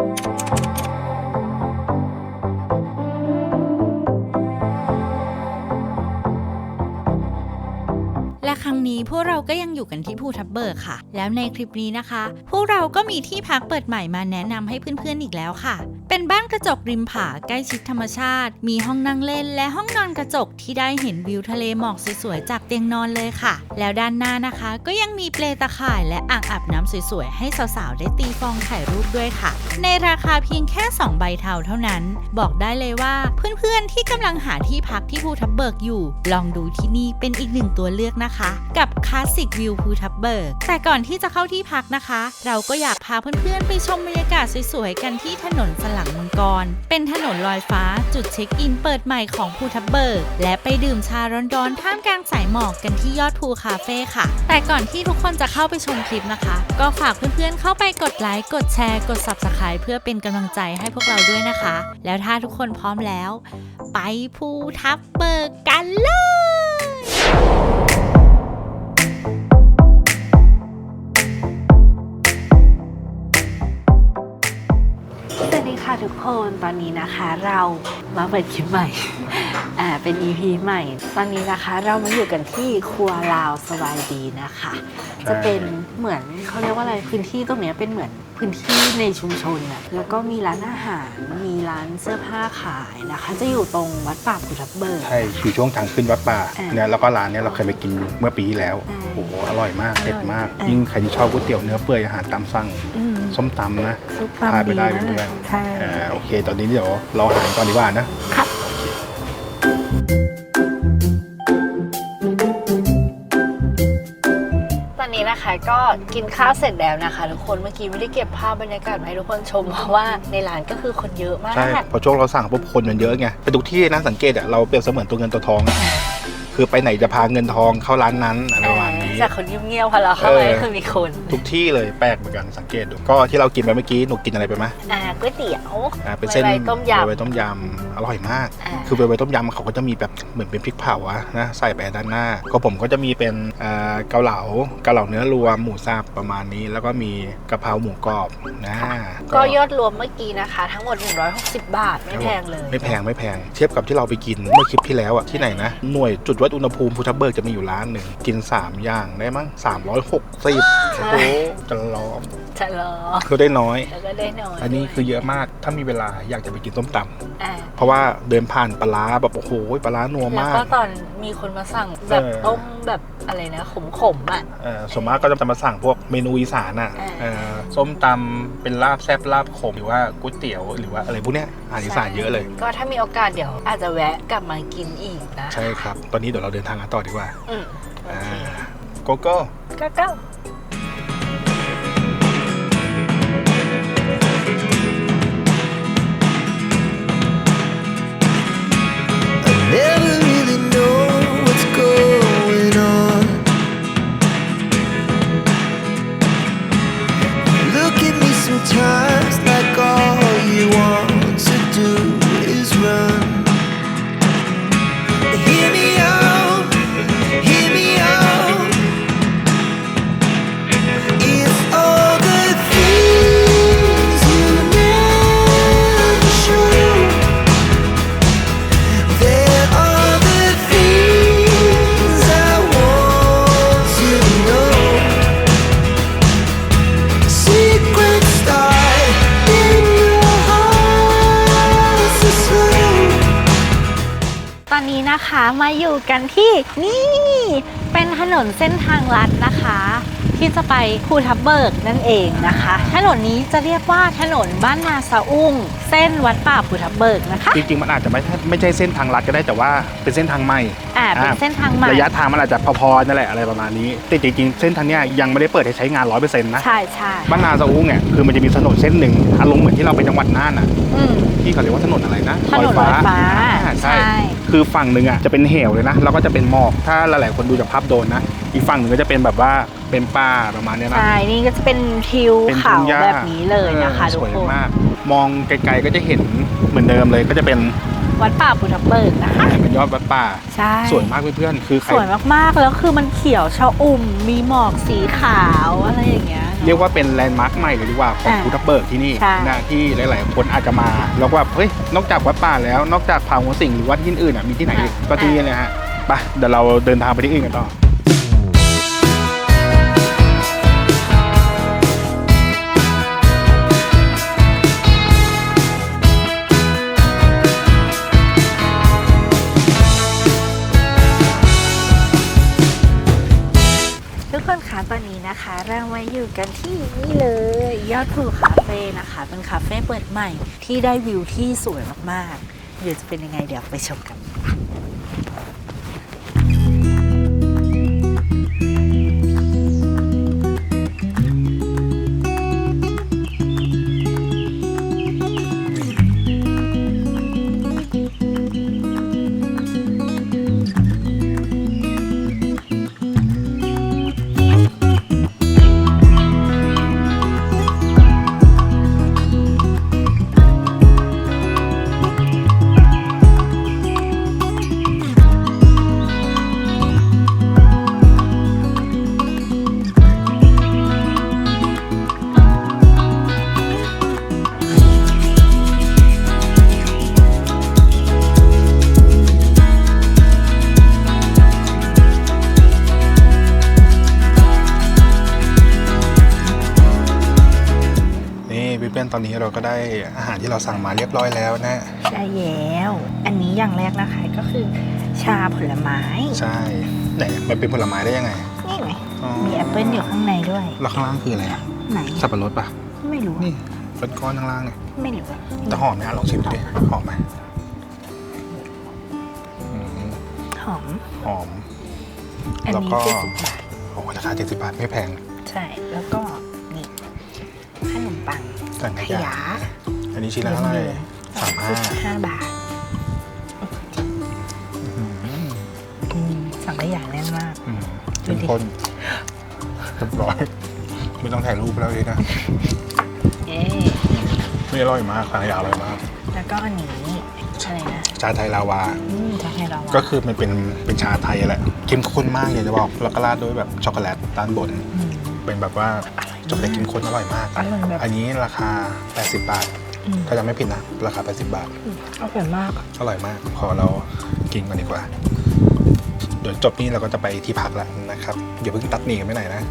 และครั้งนี้พวกเราก็ยังอยู่กันที่ภูทับเบิกค่ะ แล้วในคลิปนี้นะคะ พวกเราก็มีที่พักเปิดใหม่มาแนะนำให้เพื่อนๆอีกแล้วค่ะ เป็นบ้าน กระจกริมผาใกล้ชิดธรรมชาติ มีห้องนั่งเล่นและห้องนอนกระจกที่ได้เห็นวิวทะเลหมอกสวยๆจากเตียงนอนเลยค่ะ แล้วด้านหน้านะคะ ก็ยังมีเปลตะข่ายและอ่างอาบน้ำสวยๆ ให้สาวๆ ได้ตีฟองถ่ายรูปด้วยค่ะ ในราคาเพียงแค่ 2 ใบเทาเท่านั้น บอกได้เลยว่าเพื่อนๆที่กำลังหาที่พักที่ภูทับเบิกอยู่ ลองดูที่นี่เป็นอีกหนึ่งตัวเลือกนะคะ กับคลาสสิกวิวภูทับเบิก แต่ก่อนที่จะเข้าที่พักนะคะ เราก็อยากพาเพื่อนๆไปชมบรรยากาศสวยๆกันที่ถนนสลังมังกร เป็นถนนลอยฟ้าจุดเช็คอินเปิดใหม่ของภูทับเบิก และไปดื่มชาร้อนๆท่ามกลางสายหมอกกันที่ยอดภูคาเฟ่ค่ะ แต่ก่อนที่ทุกคนจะเข้าไปชมคลิปนะคะ ก็ฝากเพื่อนๆเข้าไปกดไลค์กดแชร์กด subscribe เพื่อเป็นกำลังใจให้พวกเราด้วยนะคะ แล้วถ้าทุกคนพร้อมแล้ว ไปภูทับเบิกกันเลย ทุกคนตอนนี้นะคะ เรามาเปิดคลิปใหม่ อ่าเป็น EP ใหม่ ตอนนี้นะคะเรามาอยู่กันที่ครัวลาวสบายดีนะคะ จะเป็นเหมือนเขาเรียกว่าอะไรพื้นที่ตรงเนี้ยเป็นเหมือนพื้นที่ในชุมชนอะแล้วก็มีร้านอาหาร มีร้านเสื้อผ้าขายนะคะ จะอยู่ตรงวัดป่าภูทับเบิก ใช่อยู่ช่วงทางขึ้นวัดป่าอ่าเนี่ยแล้วก็ร้านเนี้ยเราเคยไปกินเมื่อปีที่แล้วอ่าโอ้โหอร่อยมากอร่อยเผ็ดมาก อ่ายิ่ ยิ่งใครที่ชอบก๋วยเตี๋ยวเนื้อเปื่อยอาหารตามสั่งอืมส้มตำนะซุปพาตำไปดีได้นะเพื่อนใช่ๆอ่าโอเค ตอนนี้เดี๋ยวเราอาหารก่อนดีกว่านะ ครับ นะคะก็กินข้าวเสร็จแล้วนะคะทุกคนเมื่อกี้ไม่ได้เก็บภาพบรรยากาศมาให้ทุกคนชมเพราะว่าในร้านก็คือคนเยอะมากใช่พอช่วงเราสั่งปุ๊บคนมันเยอะไงไปทุกที่นะสังเกตอะเราเปรียบเสมือนตัวเงินตัวทอง คือไปไหนจะพาเงินทองเข้าร้านนั้นอะไรประมาณนี้ จากคนเงียบๆพอเราเข้าไปเออก็คือมีคนทุกที่เลยแปลกเหมือนกันสังเกตดูก็ที่เรากินไปเมื่อกี้หนูกินอะไรไปไหมอ่าก๋วยเตี๋ยวอ่าเป็นเส้นไวๆต้มยำไวๆต้มยำอร่อยมากอ่าคือไวๆต้มยำเขาก็จะมีแบบเหมือนเป็นพริกเผาอะนะใส่ไปด้านหน้า ก็ผมก็จะมีเป็นอ่าเกาเหลาเกาเหลาเนื้อรวมหมูสับประมาณนี้ แล้วก็มีกะเพราหมูกรอบนะก็ยอดรวมเมื่อกี้นะคะ ทั้งหมด 160 บาทไม่แพงเลย ไม่แพงไม่แพงเทียบกับที่เราไปกินเมื่อคลิปที่แล้วอะที่ไหนนะหน่วยจุดวัดอุณหภูมิภูทับเบิกจะมีอยู่ร้านหนึ่งกิน 3 อย่างได้มั้ง360ใช่โอ้โหจะร้องจะรอคือได้น้อย แล้วก็ได้น้อยอันนี้คือเยอะมากถ้ามีเวลาอยากจะไปกินต้มตำอ่าเพราะว่าเดินผ่านปลาร้าแบบโอ้โหปลาร้านัวแล้วมาก ก็ตอนมีคนมาสั่งแบบเออ ต้มแบบอะไรนะขมๆอะ เอ่อส่วนมากก็จะมาสั่งพวกเมนูอีสานอะอ่า เอ่อส้มตำเป็นลาบแซ่บลาบขมหรือว่าก๋วยเตี๋ยวหรือว่าอะไรพวกเนี้ยอาหารอีสานเยอะเลย ก็ถ้ามีโอกาสเดี๋ยว อาจจะแวะกลับมากินอีกนะใช่ครับ ตอนนี้เดี๋ยวเราเดินทางกันต่อดีกว่าอืมโออ่าเค โกโก้ก็ก็ I never นี่ เป็นถนนเส้นทางลัดนะคะ ที่จะไปภูทับเบิกนั่นเองนะคะ ถนนนี้จะเรียกว่าถนนบ้านนาสะอุ้ง เส้นวัดป่าภูทับเบิกนะคะ จริงๆมันอาจจะไม่ใช่ไม่ใช่เส้นทางลัดก็ได้แต่ว่าเป็นเส้นทางใหม่อ่าเป็นเส้นทางใหม่ระยะทางมันอาจจะพอๆนั่นแหละอะไรประมาณนี้แต่จริงๆเส้นทางเนี้ยยังไม่ได้เปิดให้ใช้งาน100%นะใช่ใช่บ้านนาซาอุ้งเนี่ยคือมันจะมีถนนเส้นหนึ่งอารมณ์เหมือนที่เราไปจังหวัดน่านอะอืมที่เขาเรียกว่าถนนอะไรนะถนนลอยฟ้าอ่าใช่ใช่คือฝั่งหนึ่งอะจะเป็นเหวเลยนะแล้วก็จะเป็นหมอกถ้าหลายๆคนดูจากภาพโดรนนะ อีกฝั่งหนึ่งก็จะเป็นแบบว่าเป็นป่าประมาณเนี้ยนะ ใช่นี่ก็จะเป็นทิวเป็นเขาทุ่งหญ้าแบบนี้เลยนะคะออทุสกวยคนมาก มองไกลๆก็จะเห็นเหมือนเดิมเลยก็จะเป็นวัดป่าภูทับเบิกนะคะเป็นยอดวัดป่า ใช่ สวยมากเพื่อนๆ คือใครสวยมากๆ แล้วคือมันเขียวชะอุ่ม มีหมอกสีขาวอะไรอย่างเงี้ย เรียกว่าเป็นแลนด์มาร์คใหม่เลยดีกว่าของอ่าภูทับเบิกที่นี่ใช่ นะที่หลายๆ คนอาจจะมา แล้วก็แบบเฮ้ยนอกจากวัดป่าแล้ว นอกจากผาหัวสิงหรือวัดที่อื่นอะมีที่ไหนอีกก็ที่นี่เลยฮะไปเดี๋ยวเราเดินทางไปที่อื่นกันต่อ นะคะ เรามาอยู่กันที่นี่เลย ยอดภูคาเฟ่นะคะ เป็นคาเฟ่เปิดใหม่ที่ได้วิวที่สวยมากๆ เดี๋ยวจะเป็นยังไงเดี๋ยวไปชมกันค่ะ ก็ได้อาหารที่เราสั่งมาเรียบร้อยแล้วนะได้แล้ว อันนี้อย่างแรกนะคะก็คือ ชาผลไม้ใช่ไหนมันเป็นผลไม้ได้ยังไง นี่ไงอ๋อมีแอปเปิลอยู่ข้างในด้วย แล้วข้างล่างคืออะไรอะไหนสับปะรดปะไม่รู้นี่เป็นก้อนข้างล่างเนี่ยไม่รู้แต่หอมไหมอะลองชิมดูดิหอมไหมอืมหอมหอม อันแล้วนี้ก็เจ็ดสิบบาทโอ้ราคา70บาทไม่แพง ใช่แล้วก็นี่ขนม ปังแต่งขขยะยะอันนี้ชิ้นละเท่าไหร่สามห้าห้าบาทอืมสังขยาแน่นมากอืมดูเป็นดิคนเรียบร้อยไม่ต้องถ่ายรูปแล้วเลยนะเอ๊ไม่อร่อยมากสังขยาอร่อยมาก แล้วก็อันนี้อะไรนะชาไทยลาวาอืมจะให้เราก็คือมันเป็นเป็นชาไทยแหละเข้มข้นมากเลยจะบอกแล้วก็ราดด้วยแบบช็อกโกแลตด้านบนอืมเป็นแบบว่า ช็อกโกแลตเข้มข้นอร่อยมาก อร่อยแบบ อันนี้ราคา 80 บาท อืมถ้าจำไม่ผิดนะ ราคา 80 บาท อร่อยมากอร่อยมาก ขอเรากินกันดีกว่า เดี๋ยวจบนี้เราก็จะไปที่พักแล้วนะครับ อย่าเพิ่งตัดหนีกันไปไหนนะ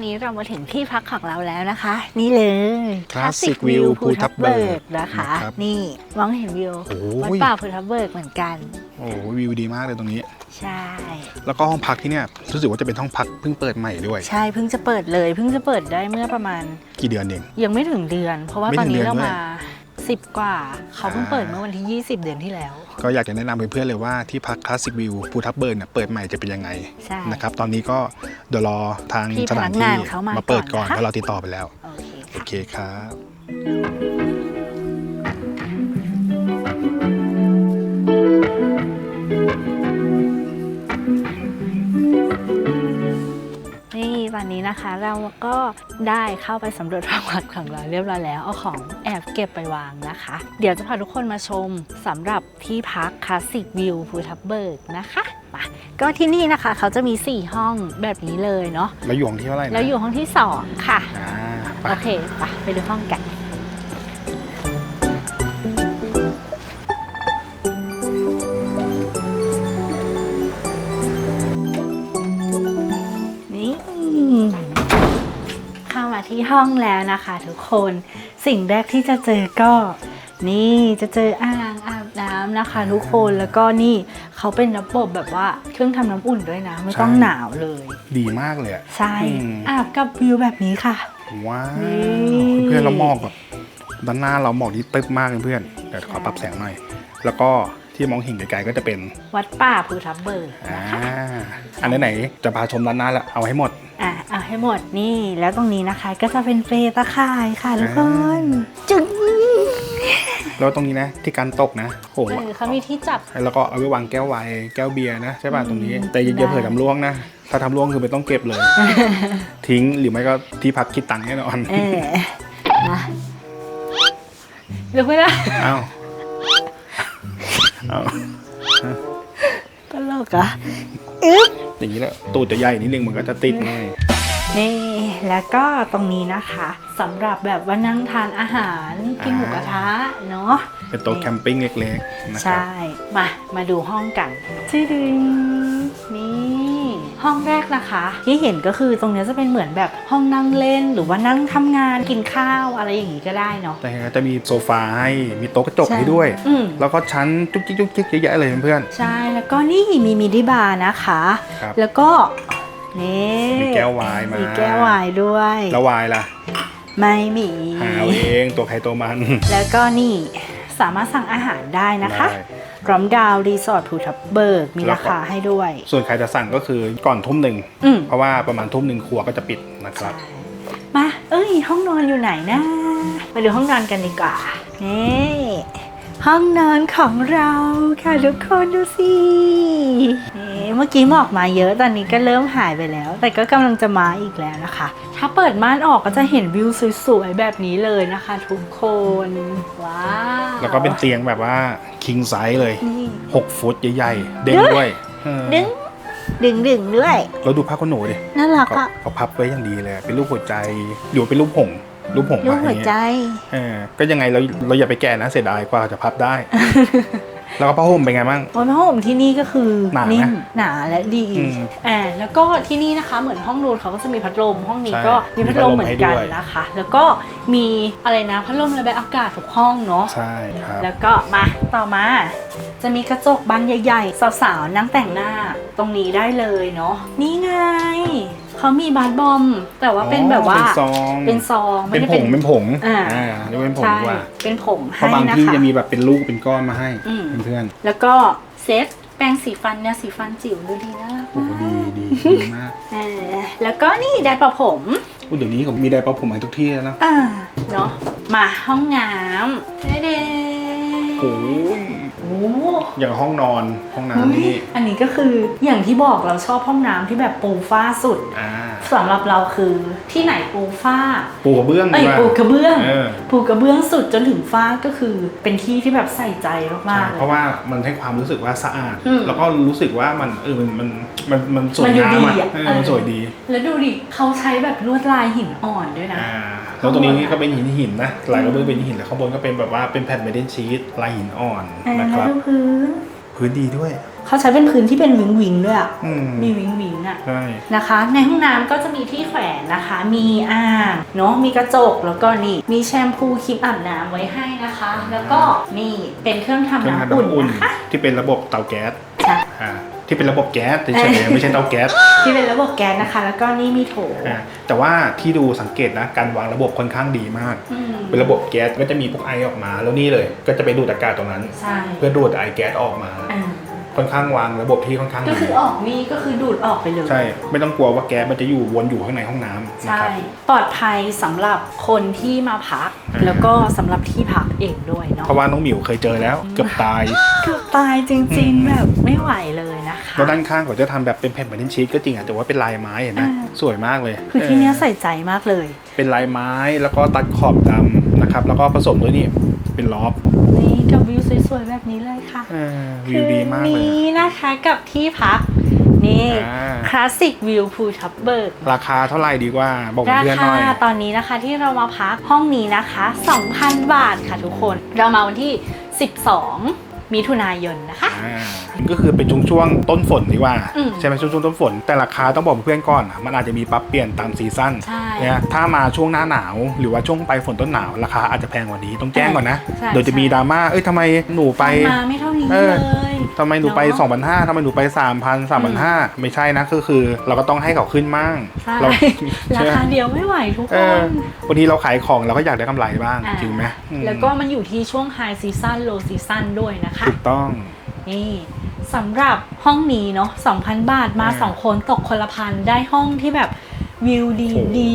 อนนี้เรามาถึงที่พักของเราแล้วนะคะ นี่เลย Classic View ภูทับเบิกนะคะ นะครับนี่มองเห็นวิวโอ้วัดยป่าภูทับเบิกเหมือนกัน โอ้โหวิวดีมากเลยตรงนี้ ใช่ แล้วก็ห้องพักที่เนี่ยรู้สึกว่าจะเป็นห้องพักเพิ่งเปิดใหม่ด้วย ใช่เพิ่งจะเปิดเลย เพิ่งจะเปิดได้เมื่อประมาณ กี่เดือนเอง ยังไม่ถึงเดือน เพราะว่าไม่ตอนถึงนี้เดือนเราด้วย มา สิบกว่า เขาเพิ่งอ่าเปิดเมื่อวันที่ 20 เดือนที่แล้ว ก็อยากจะแนะนำเพื่อนๆเลยว่าที่พักคลาสสิกวิวภูทับเบิกเนี่ยเปิดใหม่จะเป็นยังไงใช่นะครับตอนนี้ก็เดี๋ยวรอทางพี่สถานพนักที่งานเขามามาเปิดก่ก่ออนนนะคะ แล้วเราติดต่อไปแล้ว โอเคโอค่ะ เคครับ นนี้นะคะ เราก็ได้เข้าไปสำรวจความวัดของเราเรียบร้อยแล้วเอาของแอบเก็บไปวางนะคะ เดี๋ยวจะพาทุกคนมาชมสำหรับที่พักคลาสสิกวิวภูทับเบิกนะคะมาก็ที่นี่นะคะเขาจะมี 4 ห้องแบบนี้เลยเนาะแล้วอยู่ห้องที่เท่าไหร่นะแล้วอยู่ห้องที่ 2 ค่ะ อ่าไป โอเคไปไปดูห้องกันนี่ ห้องแล้วนะคะทุกคนสิ่งแรกที่จะเจอก็ นี่จะเจออ่างอาบน้ำนะคะทุกคนแล้วก็นี่เขาเป็นระบบแบบว่าเครื่องทำน้ำอุ่นด้วยนะ ไม่ต้องหนาวเลย ดีมากเลยอะ ใช่อืม อาบกับวิวแบบนี้ค่ะ ว้าวนี่ เพื่อนๆเราหมอกแบบด้านหน้าเราหมอกที่ตึ๊บมากเลยเพื่อนเดี๋ยวขอปรับแสงหน่อย แล้วก็ที่มองเห็นไกลๆก็จะเป็นวัดป่าภูทับเบิกอ่านะคะอันไหนๆจะพาชมด้านหน้าแล้วเอาให้หมดอะเอา ให้ให้หมดนี่ แล้วตรงนี้นะคะ ก็จะเป็นเปรตะข่ายค่ะทุกคนจึงแล้วตรงนี้นะที่การตกนะโหเออเขามีที่จับ แล้วก็เอาไว้วางแก้วไวน์แก้วเบียร์นะใช่ป่ะตรงนี้อืมแต่อย่าอย่าเผื่อทำร่วงนะ ถ้าทำร่วงคือไม่ต้องเก็บเลย ทิ้งหรือไม่ก็ที่พักคิดตังค์แน่นอนเออมาลุกไม่ได้เอ้าเอ้าตลกอะอึ๊บอย่างนี้แหละตูดจะใหญ่นิดนึงมันก็จะติดง่าย นี่แล้วก็ตรงนี้นะคะสำหรับแบบว่านั่งทานอาหารกินหมูกระทะเนาะเป็นโต๊ะแคมปิ้งเล็กๆนะครัใช่บมามาดูห้องกันที่ดึงนี่ห้องแรกนะคะ ที่เห็นก็คือตรงเนี้ยจะเป็นเหมือนแบบห้องนั่งเล่นหรือว่านั่งทำงานกินข้าวอะไรอย่างนี้ก็ได้เนาะแต่จะมีโซฟาให้มีโต๊ะกระจกใช่ให้ด้วยอืมแล้วก็ชั้นจุกจิกจุกจิกเยอะแยะเลยเพื่อนใช่แล้วก็นี่มีมินิบาร์นะคะครับแล้วก็ นี่มีแก้วไวน์มามีแก้วไวน์ด้วยแล้ววายล่ะ ไม่มีหาเอาเองตัวใครตัวมัน แล้วก็นี่สามารถสั่งอาหารได้นะคะได้พร้อมดาวรีสอร์ทภูทับเบิกมีแล้วราก็คาให้ด้วย ส่วนใครจะสั่งก็คือก่อนทุ่มหนึ่งอืมเพราะว่าประมาณทุ่มหนึ่งครัวก็จะปิดนะครับ มา เอ้ย ห้องนอนอยู่ไหนนะ มาดูห้องนอนกันดีกว่านี่ ห้องนอนของเราค่ะทุกคนดูสินี่เมื่อกี้หมอกมาเยอะตอนนี้ก็เริ่มหายไปแล้ว แต่ก็กำลังจะมาอีกแล้วนะคะ ถ้าเปิดม่านออกก็จะเห็นวิวสวยๆแบบนี้เลยนะคะ ทุกคนว้าวแล้วก็เป็นเตียงแบบว่าคิงไซส์เลยนี่6ฟุตใหญ่ๆ เด้งด้วยเออดึงดึงดึงด้วยแล้วดูผ้าขนหนูดิน่ารักเขาอะเขาพับไว้อย่างดีเลย เป็นรูปหัวใจอยู่เป็นรูปหงส์ รูปหงส์รูปมาหัวอย่างใจเงี้ยเออก็ยังไงเราเราอย่าไปแก่นะเสียดายกว่าจะพับได้ แล้วก็ผ้าห่มเป็นไงบ้าง โอ้ยผ้าห่มที่นี่ก็คือหนานะนิ่มหนาและดีอืมอ่าแล้วก็ที่นี่นะคะเหมือนห้องนูนเขาก็จะมีพัดลมห้องนี้ใช่ก็มีพัดลมมีพัดลมเหมือนให้กันด้วย นะคะ แล้วก็มีอะไรนะพัดลมระบายอากาศทุกห้องเนาะ ใช่ครับ แล้วก็มาต่อมา จะมีกระจกบานใหญ่ ๆ สาวๆนั่งแต่งหน้าตรงนี้ได้เลยเนาะนี่ไง เขามีบาร์บอม แต่ว่าเป็นแบบว่าเป็นซองเป็นซองไม่เป็นได้ผงเป็นผงอ่าเรียกว่าเป็นผงใช่ดีกว่าเป็นผงเพให้ราะบางนะที่คะจะมีแบบเป็นลูกเป็นก้อนมาให้อืมเพื่อนแล้วก็เซตแปรงสีฟันเนี่ยสีฟันจิ๋วดูดีนะๆโอ้โหดีดีดีมากเออแล้วก็นี่ไดร์เป่าผมอุ๊ยเดี๋ยวนี้ผมมีไดร์เป่าผมให้ทุกที่แล้วนะอ่าเนาะมาห้องน้ำเด้ๆโอ้ยโอ้อย่างห้องนอนห้องเฮ้น้ำยนี่อันนี้ก็คืออย่างที่บอกเราชอบห้องน้ำที่แบบปูฟ้าสุดอ่าสำหรับเราคือที่ไหนปูฟ้า ปูกระเบื้องเอ้ยดีว่าปูกระเบื้องเออปูกระเบื้องสุดจนถึงฟ้าก็คือเป็นที่ที่แบบใส่ใจมากๆเลยเพราะว่ามันให้ความรู้สึกว่าสะอาดอืมแล้วก็รู้สึกว่ามันเออมันมันมันมันสวมัยนดูงามดีอะอะเออเออมันสวยดี แล้วดูดิเขาใช้แบบลวดลายหินอ่อนด้วยนะอ่าแล้วตรงนี้ก็เป็นหินหินนะลายกระเบื้องเป็นหินแล้วข้างบนก็เป็นแบบว่าเป็นแผ่นเมดินชีสลายหินอ่อนเออนะคแล้วรับดูพื้น พื้นดีด้วย เขาใช้เป็นพื้นที่เป็นวิงวิงๆด้วยอะอืมมีวิงวิงๆอะใช่นะคะ ในห้องน้ำก็จะมีที่แขวนนะคะ มีอ่างเนาะมีกระจกแล้วก็นี่มีแชมพูครีมอาบน้ำไว้ให้นะคะ แล้วก็นี่เป็นเครื่องทำเครื่องทำน้ำอุ่นน้ำอุ่นนะคะที่เป็นระบบเตาแก๊สใช่อ่า ที่เป็นระบบแก๊สเฉเอยอๆไม่ใช่เตาแก๊สที่เป็นระบบแก๊สนะคะ แล้วก็นี่มีโถอ่าแต่ว่าที่ดูสังเกตนะการวางระบบค่อนข้างดีมากอืมเป็นระบบแก๊สก็จะมีพวกไอออกมา แล้วนี่เลย ก็จะไปดูดอากาศตรงนั้นใช่เพื่อดูดไอแก๊สออกมาอ่า ค่อนข้างวางระบบที่ค่อนข้างก็ดีคือออกนี่ก็คือดูดออกไปเลย ใช่ ไม่ต้องกลัวว่าแก๊สมันจะอยู่วนอยู่ข้างในห้องน้ำนะใช่ ครับ ปลอดภัยสำหรับคนที่มาพักอ่าแล้วก็สำหรับที่พักเองด้วยเนาะเพราะว่าน้องหมิวเคยเจอแล้วเกือบตายเกือบตายจริง อืม ๆ แบบไม่ไหวเลยนะคะ แล้วด้านข้างเขาจะทำแบบเป็นแผ่นเหมือนชีสก็จริงอะแต่ว่าเป็นลายไม้เห็นไหมอ่า สวยมากเลยคือที่เนี้ยออใส่ใจมากเลย เป็นลายไม้แล้วก็ตัดขอบดำ นะครับ แล้วก็ผสมด้วยนี่เป็นล็อบนี่กับวิวสวยๆแบบนี้เลยค่ะเออวิวดีมากเลยนี้นะคะกับที่พักนี่อ่าคลาสสิกวิวภูทับเบิก ราคาเท่าไหร่ดีกว่า บอกราเพื่อนหคาน่อย ตอนนี้นะคะที่เรามาพักห้องนี้นะคะ 2,000 บาทค่ะทุกคน เรามาวันที่ 12 มิถุนายนนะคะ อ่าก็คือเป็นช่วงช่วงๆต้นฝนดีกว่า อืมใช่ไหมช่วงช่วงต้นฝน แต่ราคาต้องบอกเพื่อนก่อนอะมันอาจจะมีปรับเปลี่ยนตามซีซั่นใช่เนี่ยถ้ามาช่วงหน้าหนาว หรือว่าช่วงปลายฝนต้นหนาวราคาอาจจะแพงกว่านี้ต้องแจ้งก่อนนะใช่เดี๋ยวจะมีดราม่าเอ้ยทำไมหนูไป มาไม่เท่านี้เอเลอ ย ทำไมหนูไปเนอะ2,500ทำไมหนูไป 3,000 3,500 ไม่ใช่นะก็คือ เราก็ต้องให้เขาขึ้นมั่งใช่เราราคาเดียวไม่ไหวทุกเอคอนบางทีเราขายของเราก็อยากได้กำไรบ้างอ่า จริงไหมอืมแล้วก็มันอยู่ที่ช่วงไฮซีซั o นโลซีซั o นด้วยนะคะ ถูกต้อง นี่สำหรับห้องนี้เนาะ2,000 บาทมา อ่า2 คนตกคนละพันได้ห้องที่แบบวิวดีโอ้โห ดี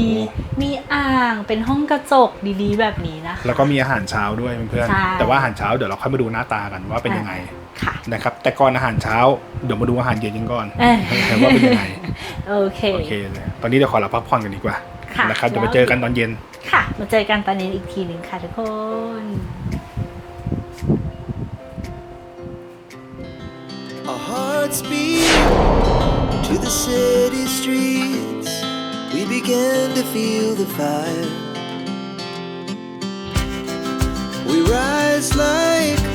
มีอ่างเป็นห้องกระจกดีๆ แบบนี้นะคะ แล้วก็มีอาหารเช้าด้วยเพื่อนใช่ๆแต่ว่าอาหารเช้าเดี๋ยวเราค่อยมาดูหน้าตากันว่าเป็นยังไง ค่ะนะครับ แต่ก่อนอาหารเช้า เดี๋ยวมาดูอาหารเย็นกันก่อนเอ้ยว่าเป็นยังไงโอเคโอเคเลยตอนนี้เดี๋ยวขอเราพักผ่อนกันดีกว่าค่ะนะครับเดี๋ยวไปเจอกันตอนเย็นค่ะ มาเจอกันตอนนี้อีกทีหนึ่งค่ะทุกคน Our hearts beat to the city streets. We began to feel the fire. We rise like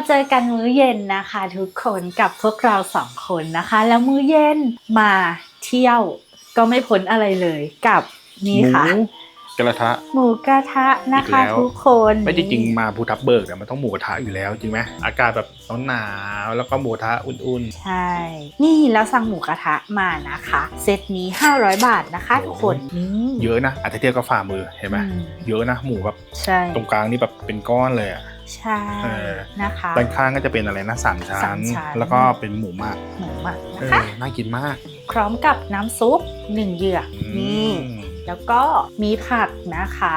มาเจอกันมื้อเย็นนะคะทุกคนกับพวกเราสองคนนะคะ แล้วมื้อเย็นมาเที่ยวก็ไม่พ้นอะไรเลยกับนี่ค่ะ กระทะ หมูกระทะนะคะ อีกแล้ว ทุกคนไม่จริงๆมาภูทับเบิกเนี่ยมันต้องหมูกระทะอยู่แล้วจริงไหมอากาศแบบหนาวๆแล้วก็หมูกระทะอุ่น ใช่ นี่แล้วสั่งหมูกระทะมานะคะ เซตนี้ 500 บาทนะคะทุกคนนี่ๆ เยอะนะอาจจะเทียบกับฝ่ามือเห็นไหมอืมเยอะนะหมูแบบใช่ ตรงกลางนี่แบบเป็นก้อนเลยอะ ใช่เออนะคะด้านข้างก็จะเป็นอะไรนะสามชั้สานมชั้นแล้วก็เป็นหมูหมักหมูหมักเอนะคะอน่ากินมาก พร้อมกับน้ำซุปหนึ่งเหยือกอืมนี่ แล้วก็มีผักนะคะ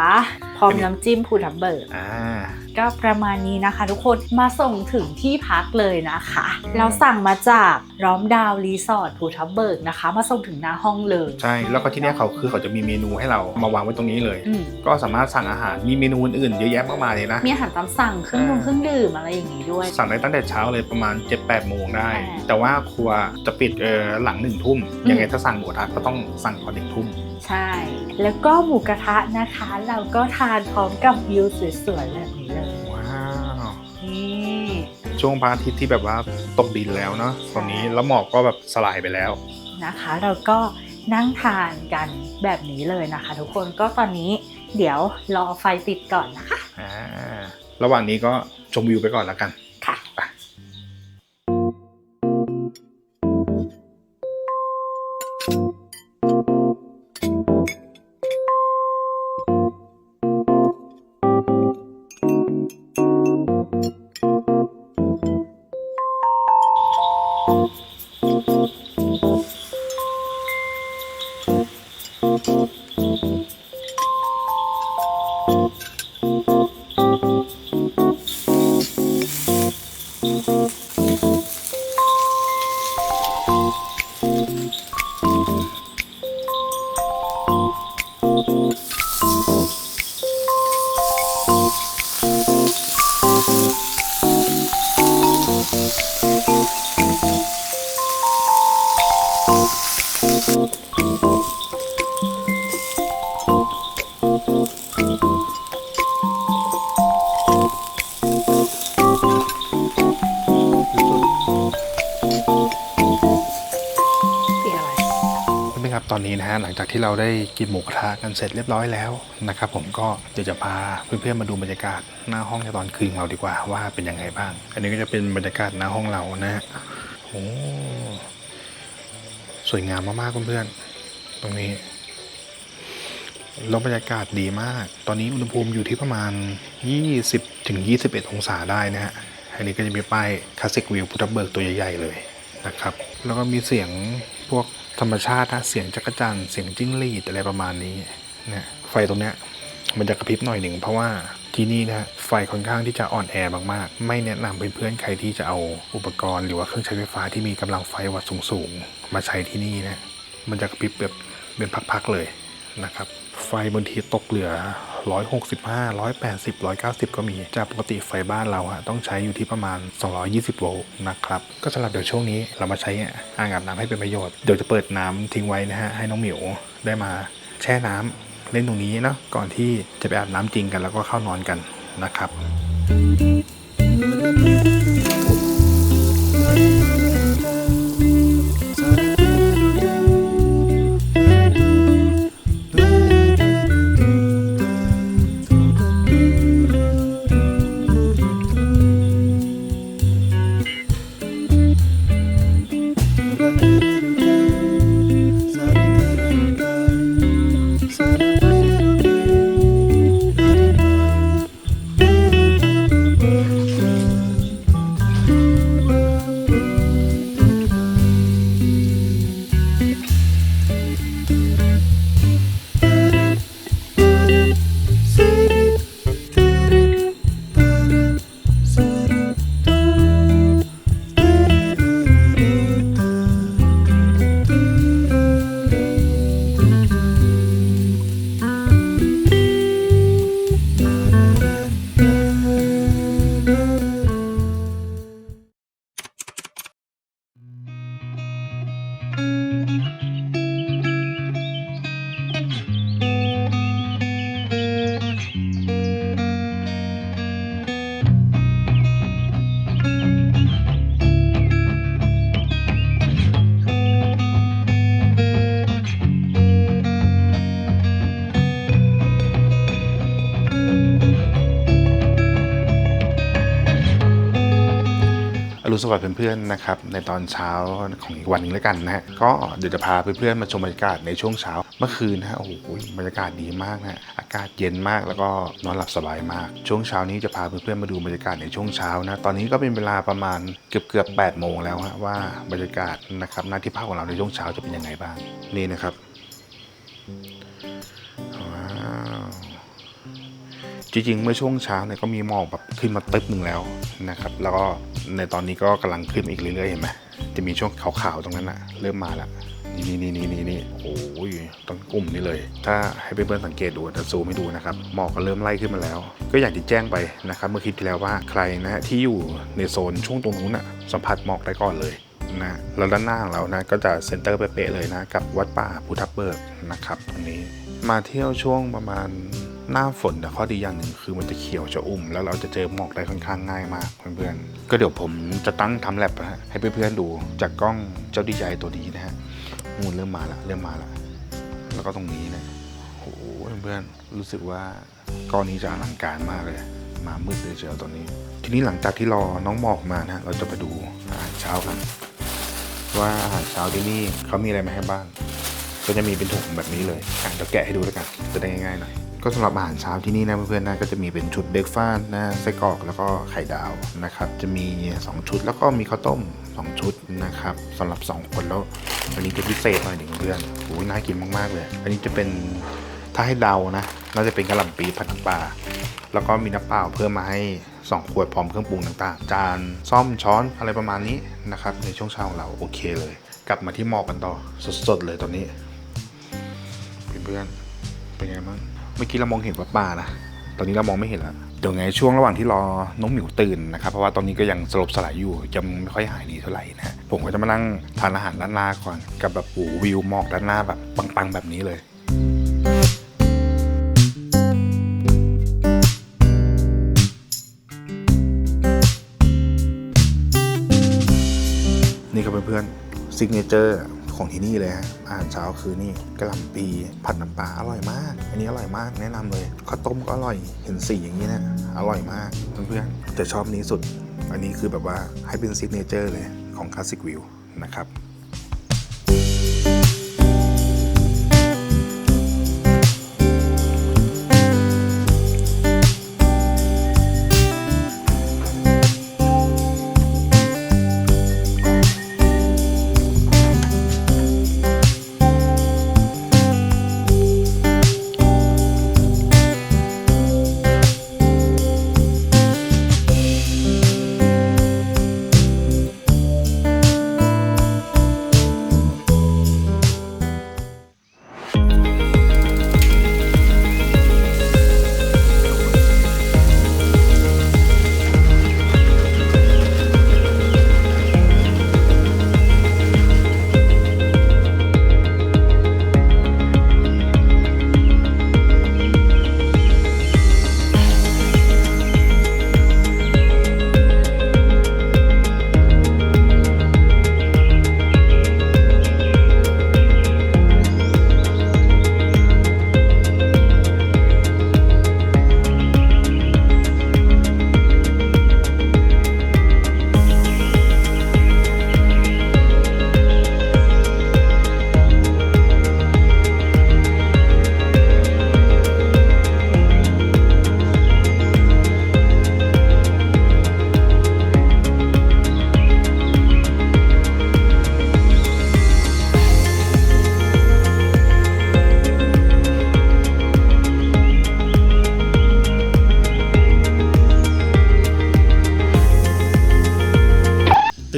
พร้อมน้ำจิ้มภูทับเบิกอ่าก็ประมาณนี้นะคะทุกคนมาส่งถึงที่พักเลยนะคะ เราสั่งมาจากร้อมดาวรีสอร์ทภูทับเบิกนะคะ มาส่งถึงหน้าห้องเลย ใช่ แล้วก็ที่เนี้ยเขาคือเขาจะมีเมนูให้เรามาวางไว้ตรงนี้เลยอืมก็สามารถสั่งอาหารมีเมนูอื่นๆเยอะแยะมากมายเลยนะ มีอาหารตามสั่งเครื่องดื่มเครื่องดื่มอะไรอย่างนี้ด้วย สั่งได้ตั้งแต่เช้าเลยประมาณ7-8โมงได้อ่าแต่ว่าครัวจะปิดเออหลังหนึ่งทุ่มอืมยังไงถ้าสั่งหมูกระทะก็ต้องสั่งก่อนหนึ่งทุ่ม ใช่ แล้วก็หมูกระทะนะคะ เราก็ทานพร้อมกับวิวสวยๆแบบนี้เลยว้าวนี่ช่วงพระอาทิตย์ที่แบบว่าตกดินแล้วเนาะตอนนี้แล้วหมอกก็แบบสลายไปแล้วนะคะ เราก็นั่งทานกันแบบนี้เลยนะคะ ทุกคนก็ตอนนี้เดี๋ยวรอไฟติดก่อนนะคะ อ่า ระหว่างนี้ก็ชมวิวไปก่อนแล้วกัน ตอนนี้นะฮะหลังจากที่เราได้กินหมูกระทะกันเสร็จเรียบร้อยแล้วนะครับผมก็เดี๋ยวจะพาเพื่อนๆมาดูบรรยากาศหน้าห้องในตอนคืนเราดีกว่าว่าเป็นยังไงบ้าง อันนี้ก็จะเป็นบรรยากาศหน้าห้องเรานะฮะโอ้สวยงามมากๆเพื่อนๆตรงนี้แล้วบรรยากาศดีมาก ตอนนี้อุณหภูมิอยู่ที่ประมาณ 20ถึง21 องศาได้นะฮะ อันนี้ก็จะมีป้ายคลาสสิกวิวพุทธเบิกตัวใหญ่ๆเลยนะครับ แล้วก็มีเสียงพวก ธรรมชาตินะเสียงจักรจันทร์เสียงจิ้งหรีดอะไรประมาณนี้เนี่ยไฟตรงเนี้ยมันจะกระพริบหน่อยหนึ่งเพราะว่าที่นี่นะไฟค่อนข้างที่จะอ่อนแอมากๆ ไม่แนะนำเพื่อนๆใครที่จะเอาอุปกรณ์หรือว่าเครื่องใช้ไฟฟ้าที่มีกำลังไฟวัตต์สูงๆ มาใช้ที่นี่นะมันจะกระพริบแบบเป็นพักๆเลยนะครับ ไฟบางทีตกเหลือ 165 180 190 ก็มี จากปกติไฟบ้านเราฮะต้องใช้อยู่ที่ประมาณ 220 โวลต์นะครับ ก็สำหรับเดี๋ยวช่วงนี้เรามาใช้อ่างอาบน้ำให้เป็นประโยชน์ เดี๋ยวจะเปิดน้ำทิ้งไว้นะฮะให้น้องหมิวได้มาแช่น้ำเล่นตรงนี้เนาะก่อนที่จะไปอาบน้ำจริงกันแล้วก็เข้านอนกันนะครับนอ รุ สวัสดิ์เพื่อนๆนะครับในตอนเช้าของอีกวันหนึงแล้วกันนะฮะก็เดี๋ยวจะพาเพื่อนๆมาชมบรรยากาศในช่วงเช้าเมื่อคืนนะฮะโอ้โหบรรยากาศดีมากนะฮะอากาศเย็นมากแล้วก็นอนหลับสบายมาก ช่วงเช้านี้จะพาเพื่อนๆมาดูบรรยากาศในช่วงเช้านะตอนนี้ก็เป็นเวลาประมาณเกือบเกือบๆ8โมงแล้วฮะว่าบรรยากาศนะครับหน้าที่พักของเราในช่วงเช้าจะเป็นยังไงบ้างนี่นะครับ จริงๆ เมื่อช่วงเช้าเนี่ยก็มีหมอกแบบขึ้นมาตึ๊บหนึ่งแล้วนะครับ แล้วก็ในตอนนี้ก็กำลังขึ้นอีกเรื่อยๆเห็นไหมจะมีช่วงขาวๆตรงนั้นอะเริ่มมาล้วนี่นี่นี่นี่นี่โอ้ยต้องกลุ่มนี้เลย ถ้าให้เพื่อนๆสังเกตดูจะซูมให้ดูนะครับหมอกก็เริ่มไล่ขึ้นมาแล้ว ก็อยากจะแจ้งไปนะครับ เมื่อคลิปที่แล้วว่าใครนะฮะที่อยู่ในโซนช่วงตรงนู้นอะสัมผัสหมอกได้ก่อนเลยนะแล้วด้านหน้าของเรานะก็จะเซ็นเตอร์เป๊ะๆเลยนะ กับวัดป่าพุทธเบิกนะครับตรงนี้ มาเที่ยวช่วงประมาณ หน้าฝนแต่ข้อดีอย่างหนึ่งคือมันจะเขียวจะอุ่ม แล้วเราจะเจอหมอกได้ค่อนข้างง่ายมากเพื่อนๆก็เดี๋ยวผมจะตั้งทำแลบนะฮะให้เพื่อนๆดูจากกล้องเจ้าดีใจตัวนี้นะฮะมูนเริ่มมาละเริ่มมาละแล้วก็ตรงนี้นะโอ้โหเพื่อนๆรู้สึกว่าก้อนนี้จะอลังการมากเลย มามืดเลยเชียวตอนนี้ ทีนี้หลังจากที่รอน้องหมอกมานะเราจะไปดูอาหารเช้ากันว่าอาหารเช้าที่นี่เขามีอะไรมาให้บ้างก็จะมีเป็นถุงแบบนี้เลยอะเดี๋ยวแกะให้ดูแล้วกันจะได้ง่ายๆหน่อย ก็สำหรับอาหารเช้าที่นี่นะเพื่อนๆนะก็จะมีเป็นชุดเบรกฟาสต์นะไส้กรอกแล้วก็ไข่ดาวนะครับ จะมี 2 ชุดแล้วก็มีข้าวต้ม 2 ชุดนะครับสำหรับ 2 คนแล้วอันนี้จะพิเศษหน่อยหนึ่งเพื่อนโอ้ยน่ากินมากๆเลย อันนี้จะเป็นถ้าให้เดานะน่าจะเป็นกะหล่ำปีผัดน้ำปลาแล้วก็มีน้ำเปล่าเพิ่มมาให้ 2 ขวดพร้อมเครื่องปรุงต่างๆ จานซ่อมช้อนอะไรประมาณนี้นะครับในช่วงเช้าของเราโอเคเลย กลับมาที่หมอกกันต่อสดๆเลยตอนนี้เพื่อนๆเป็นไงบ้าง เมื่อกี้เรามองเห็นวัดป่านะ ตอนนี้เรามองไม่เห็นแล้ว เดี๋ยวไงช่วงระหว่างที่รอน้องหมิวตื่นนะครับ เพราะว่าตอนนี้ก็ยังสลบสลายอยู่ยังไม่ค่อยหายดีเท่าไหร่นะ ผมก็จะมานั่งทานอาหารด้านหน้าก่อน กับแบบโอ้วิวหมอกด้านหน้าแบบปังๆแบบนี้เลยนี่ครับเพื่อนๆซิกเนเจอร์ ของที่นี่เลยฮะอาหารเช้าคือนี่กะหล่ำปีผัดน้ำปลาอร่อยมาก อันนี้อร่อยมากแนะนำเลยข้าวต้มก็อร่อยเห็นสีอย่างนี้นะอร่อยมากเพื่อนๆแต่ชอบนี้สุด อันนี้คือแบบว่าให้เป็นซิกเนเจอร์เลยของคลาสสิกวิวนะครับ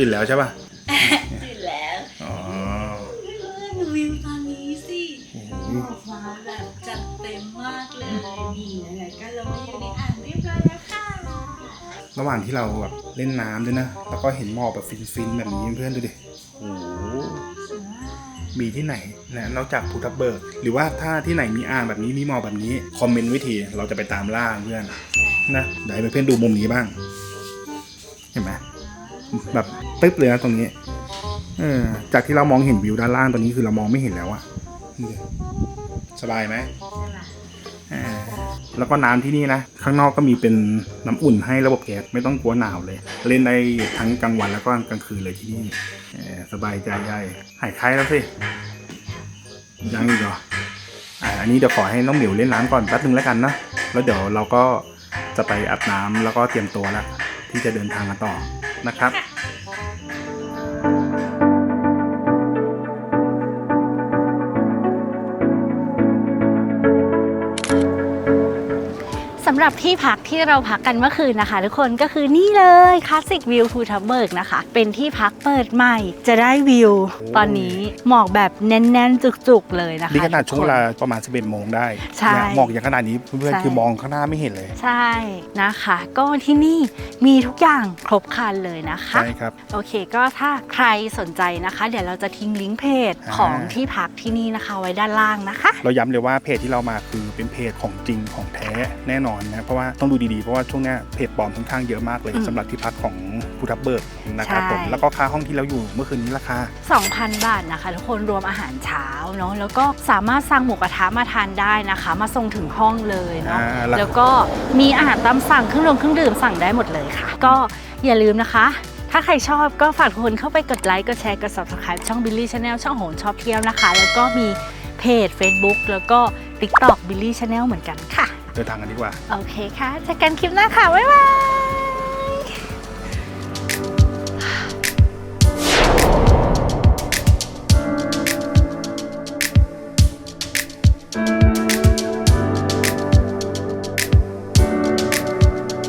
ตื่นแล้วใช่ป่ะตื่นแล้วอ๋อดูวิวตอนนี้สิโอ้โหออกมาแบบจัดเต็มมากเลยนี่นะคะก็เรามาอยู่ในอ่างเรียบร้อยแล้วค่ะระหว่างที่เราแบบเล่นน้ำด้วยนะแล้วก็เห็นหมอกแบบฟินๆแบบนี้เพื่อนดูดิโอ้โหมีที่ไหนนะนอกจากภูทับเบิก หรือว่าถ้าที่ไหนมีอ่างแบบนี้มีหมอกแบบนี้ คอมเมนต์ไวิธีเราจะไปตามล่าเพื่อนนะเดี๋ยวให้เพื่อนๆดูมุมนี้บ้าง เห็นไหม แบบตึ๊บเลยนะตรงนี้ เออ จากที่เรามองเห็นวิวด้านล่างตอนนี้คือเรามองไม่เห็นแล้วอะนี่ดิสบายไหมอ่าแล้วก็น้ำที่นี่นะ ข้างนอกก็มีเป็นน้ำอุ่นให้ระบบแก๊สไม่ต้องกลัวหนาวเลย เล่นได้ทั้งกลางวันแล้วก็กลางคืนเลยที่นี่เออสบายใจใหญ่หายไข้แล้วสิยังอีกเหรออ่าอันนี้เดี๋ยวขอให้น้องหมิวเล่นน้ำก่อนแป๊บนึงแล้วกันนะแล้วเดี๋ยวเราก็จะไปอาบน้ำแล้วก็เตรียมตัวแล้วที่จะเดินทางกันต่อ นะครับำหรับที่พักที่เราพักกันเมื่อคืนนะคะ ทุกคนก็คือนี่เลยคลาสสิกวิวภูทับเบิกนะคะ เป็นที่พักเปิดใหม่ จะได้วิว ตอนนี้หมอกแบบแน่นๆ จุกๆเลยนะคะนี่ขนาดช่วงทุเวกคนลาประมาณ 11โมงได้ใช่เนี่ยหมอกอย่างขนาดนี้เพื่อนใช่ๆคือมองข้างหน้าไม่เห็นเลย ใช่นะคะ ก็ที่นี่มีทุกอย่างครบครันเลยนะคะใช่ครับโอเคก็ถ้าใครสนใจนะคะ เดี๋ยวเราจะทิ้งลิงก์เพจอ่าของที่พักที่นี่นะคะไว้ด้านล่างนะคะ เราย้ำเลยว่าเพจที่เรามาคือเป็นเพจของจริงของแท้แน่นอนนะเพราะว่าต้องดูดีๆ เพราะว่าช่วงเนี้ยเพจปลอมค่อนข้างเยอะมากเลยอืม สำหรับที่พักของภูทับเบิกนะครับใช่ผมแล้วก็ค่าห้องที่เราอยู่เมื่อคืนนี้ราคา 2,000 บาทนะคะ ทุกคนรวมอาหารเช้าเนาะแล้วก็สามารถสั่งหมูกระทะมาทานได้นะคะ มาส่งถึงห้องเลยเนาะอ่าแล้ว แล้วก็มีอาหารตามสั่งเครื่องดื่มเครื่องดื่มสั่งได้หมดเลยค่ะ ก็อย่าลืมนะคะ ถ้าใครชอบก็ฝากทุกคนเข้าไปกดไลค์กดแชร์กด subscribe ช่อง Billy Channel ช่องโหนชอบเที่ยวนะคะ แล้วก็มีเพจ Facebook แล้วก็ TikTok Billy Channel เหมือนกันค่ะ เดินทางกันดีกว่า โอเคค่ะเจอกันคลิปหน้าค่ะ บ๊ายบาย